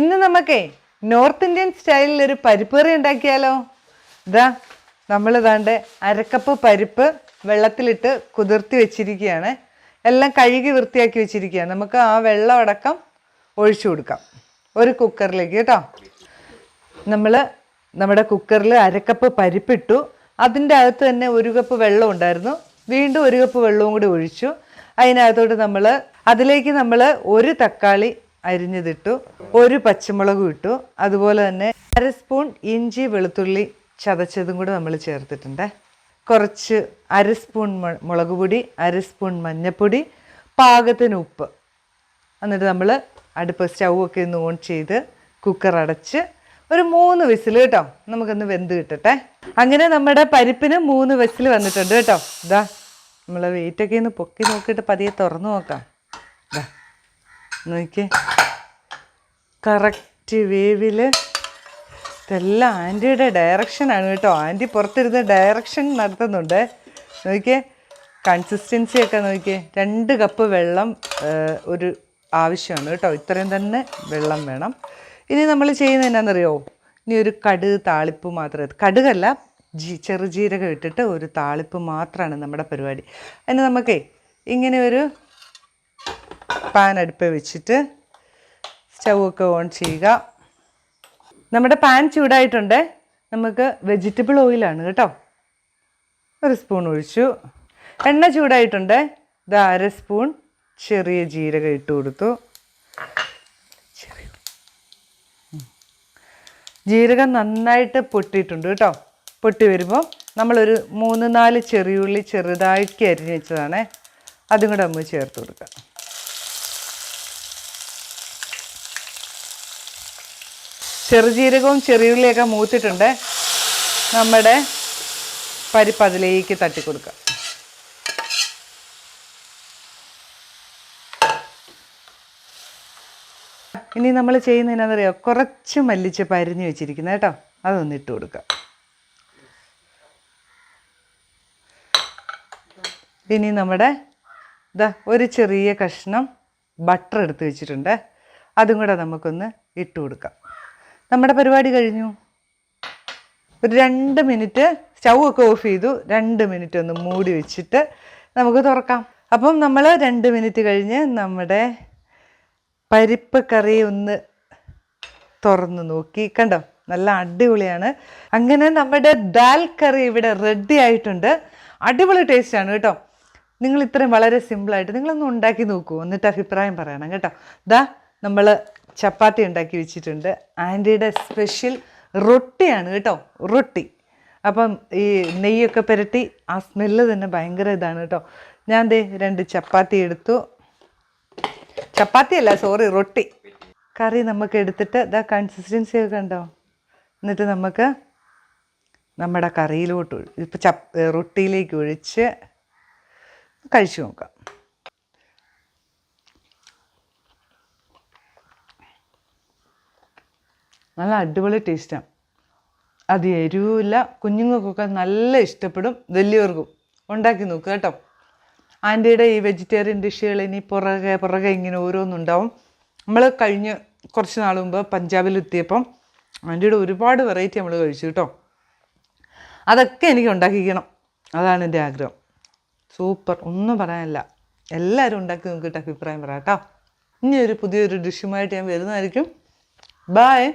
ഇന്ന് നമുക്ക് north Indian സ്റ്റൈലിൽ ഒരു പരിപ്പ് കറി ഉണ്ടാക്കിയാലോ? ഇതാ നമ്മൾ ഇതാണ്ട് അരക്കപ്പ് പരിപ്പ് വെള്ളത്തിലിട്ട് കുതിർത്തി വെച്ചിരിക്കുകയാണ്. എല്ലാം കഴുകി വൃത്തിയാക്കി വെച്ചിരിക്കുകയാണ്. നമുക്ക് ആ വെള്ളം അടക്കം ഒഴിച്ചു കൊടുക്കാം. ഒരു കുക്കറിലേക്ക് കേട്ടോ. നമ്മൾ നമ്മുടെ കുക്കറിൽ അരക്കപ്പ് പരിപ്പിട്ടു. അതിന്റെ അകത്ത് തന്നെ ഒരു കപ്പ് വെള്ളം ഉണ്ടായിരുന്നു. വീണ്ടും ഒരു കപ്പ് വെള്ളവും കൂടി ഒഴിച്ചു. അതിനകത്തോട്ട് നമ്മൾ അതിലേക്ക് നമ്മൾ ഒരു തക്കാളി അരിഞ്ഞതിട്ടു ഒരു പച്ചമുളകും ഇട്ടു. അതുപോലെ തന്നെ അര സ്പൂൺ ഇഞ്ചി വെളുത്തുള്ളി ചതച്ചതും കൂടെ നമ്മൾ ചേർത്തിട്ടുണ്ട്. കുറച്ച് അര സ്പൂൺ മുളക് പൊടി അര സ്പൂൺ മഞ്ഞൾപ്പൊടി പാകത്തിന് ഉപ്പ്. എന്നിട്ട് നമ്മൾ അടുപ്പ് സ്റ്റൗ ഒക്കെ ഒന്ന് ഓൺ ചെയ്ത് കുക്കർ അടച്ച് ഒരു മൂന്ന് വിസിൽ കേട്ടോ നമുക്കൊന്ന് വെന്ത് കിട്ടട്ടെ. അങ്ങനെ നമ്മുടെ പരിപ്പിന് മൂന്ന് വിസിൽ വന്നിട്ടുണ്ട് കേട്ടോ. ഇതാ നമ്മൾ വെയിറ്റൊക്കെ ഒന്ന് പൊക്കി നോക്കിയിട്ട് പതിയെ തുറന്നു നോക്കാം. നോക്കിയേ. കറക്റ്റ് വേവിൽ ഇതെല്ലാം ആന്റിയുടെ ഡയറക്ഷനാണ് കേട്ടോ. ആന്റി പുറത്തിരുന്ന് ഡയറക്ഷൻ നടത്തുന്നുണ്ട്. നോക്കിയേ കൺസിസ്റ്റൻസിയൊക്കെ നോക്കിയേ. രണ്ട് കപ്പ് വെള്ളം ഒരു ആവശ്യമാണ് കേട്ടോ. ഇത്രയും തന്നെ വെള്ളം വേണം. ഇനി നമ്മൾ ചെയ്യുന്നത് എന്നാണെന്നറിയോ ഇനി ഒരു കടുക് താളിപ്പ് മാത്രമേ കടുകല്ല ജീ ചെറുജീരകം ഇട്ടിട്ട് ഒരു താളിപ്പ് മാത്രമാണ് നമ്മുടെ പരിപാടി. അതിന് നമുക്കേ ഇങ്ങനെ ഒരു പാൻ അടുപ്പ് വെച്ചിട്ട് സ്റ്റൗ ഒക്കെ ഓൺ ചെയ്യുക. നമ്മുടെ പാൻ ചൂടായിട്ടുണ്ട്. നമുക്ക് വെജിറ്റബിൾ ഓയിലാണ് കേട്ടോ. ഒരു സ്പൂൺ ഒഴിച്ചു. എണ്ണ ചൂടായിട്ടുണ്ട്. ഇത് അര സ്പൂൺ ചെറിയ ജീരകം ഇട്ട് കൊടുത്തു. ചെറിയ ജീരകം നന്നായിട്ട് പൊട്ടിയിട്ടുണ്ട് കേട്ടോ. പൊട്ടി വരുമ്പോൾ നമ്മളൊരു മൂന്ന് നാല് ചെറിയുള്ളി ചെറുതാക്കി അരിഞ്ഞ് വെച്ചതാണേ. അതും കൂടെ നമ്മൾ ചേർത്ത് കൊടുക്കാം. ചെറുജീരകവും ചെറിയുള്ളിയൊക്കെ മൂത്തിട്ടുണ്ട്. നമ്മുടെ പരിപ്പ് അതിലേക്ക് തട്ടി കൊടുക്കുക ഇനി നമ്മൾ ചെയ്യുന്നത് എന്നാണെന്നറിയോ കുറച്ച് മല്ലിച്ച് പരിഞ്ഞു വെച്ചിരിക്കുന്നത് കേട്ടോ. അതൊന്ന് ഇട്ട് കൊടുക്കുക ഇനി നമ്മുടെ ഇതാ ഒരു ചെറിയ കഷ്ണം ബട്ടർ എടുത്ത് വെച്ചിട്ടുണ്ട്. അതും കൂടെ നമുക്കൊന്ന് ഇട്ട് കൊടുക്കാം. നമ്മുടെ പരിപാടി കഴിഞ്ഞു. ഒരു രണ്ട് മിനിറ്റ് സ്റ്റൗ ഒക്കെ ഓഫ് ചെയ്തു. രണ്ട് മിനിറ്റ് ഒന്ന് മൂടി വെച്ചിട്ട് നമുക്ക് തുറക്കാം. അപ്പം നമ്മൾ രണ്ട് മിനിറ്റ് കഴിഞ്ഞ് നമ്മുടെ പരിപ്പ് കറി ഒന്ന് തുറന്ന് നോക്കി. കണ്ടോ? നല്ല അടിപൊളിയാണ്. അങ്ങനെ നമ്മുടെ ദാൽ കറി ഇവിടെ റെഡി ആയിട്ടുണ്ട്. അടിപൊളി ടേസ്റ്റാണ് കേട്ടോ. നിങ്ങൾ ഇത്രയും വളരെ സിമ്പിളായിട്ട് നിങ്ങളൊന്ന് ഉണ്ടാക്കി നോക്കൂ. എന്നിട്ട് അഭിപ്രായം പറയണം കേട്ടോ. ദാ നമ്മൾ ചപ്പാത്തി ഉണ്ടാക്കി വെച്ചിട്ടുണ്ട്. ആന്റിയുടെ സ്പെഷ്യൽ റൊട്ടിയാണ് കേട്ടോ റൊട്ടി. അപ്പം ഈ നെയ്യൊക്കെ പുരട്ടി ആ സ്മെല്ല് തന്നെ ഭയങ്കര ഇതാണ് കേട്ടോ. ഞാൻ ദേ രണ്ട് ചപ്പാത്തി എടുത്തു. ചപ്പാത്തി അല്ല സോറി റൊട്ടി. കറി നമുക്ക് എടുത്തിട്ട് ഇതാ കൺസിസ്റ്റൻസി ഒക്കെ ഉണ്ടോ എന്നിട്ട് നമുക്ക് നമ്മുടെ കറിയിലോട്ട് ഇപ്പം ചപ്പ് റൊട്ടിയിലേക്ക് ഒഴിച്ച് കഴിച്ചു നോക്കാം. നല്ല അടിപൊളി ടേസ്റ്റാണ് അത് എരിവില്ല കുഞ്ഞുങ്ങൾക്കൊക്കെ നല്ല ഇഷ്ടപ്പെടും വലിയവർക്കും. ഉണ്ടാക്കി നോക്കുക കേട്ടോ. ആന്റിയുടെ ഈ വെജിറ്റേറിയൻ ഡിഷുകൾ ഇനി പുറകെ പുറകെ ഇങ്ങനെ ഓരോന്നുണ്ടാവും. നമ്മൾ കഴിഞ്ഞ് കുറച്ച് നാൾ മുമ്പ് പഞ്ചാബിലെത്തിയപ്പം ആന്റിയുടെ ഒരുപാട് വെറൈറ്റി നമ്മൾ കഴിച്ചു കേട്ടോ. അതൊക്കെ എനിക്ക് ഉണ്ടാക്കിക്കണം. അതാണ് എന്റെ ആഗ്രഹം. സൂപ്പർ. ഒന്നും പറയാനില്ല. എല്ലാവരും ഉണ്ടാക്കി നോക്കിയിട്ട് അഭിപ്രായം പറയാം കേട്ടോ. ഇനി ഒരു പുതിയൊരു ഡിഷുമായിട്ട് ഞാൻ വരുന്നതായിരിക്കും. ബായ്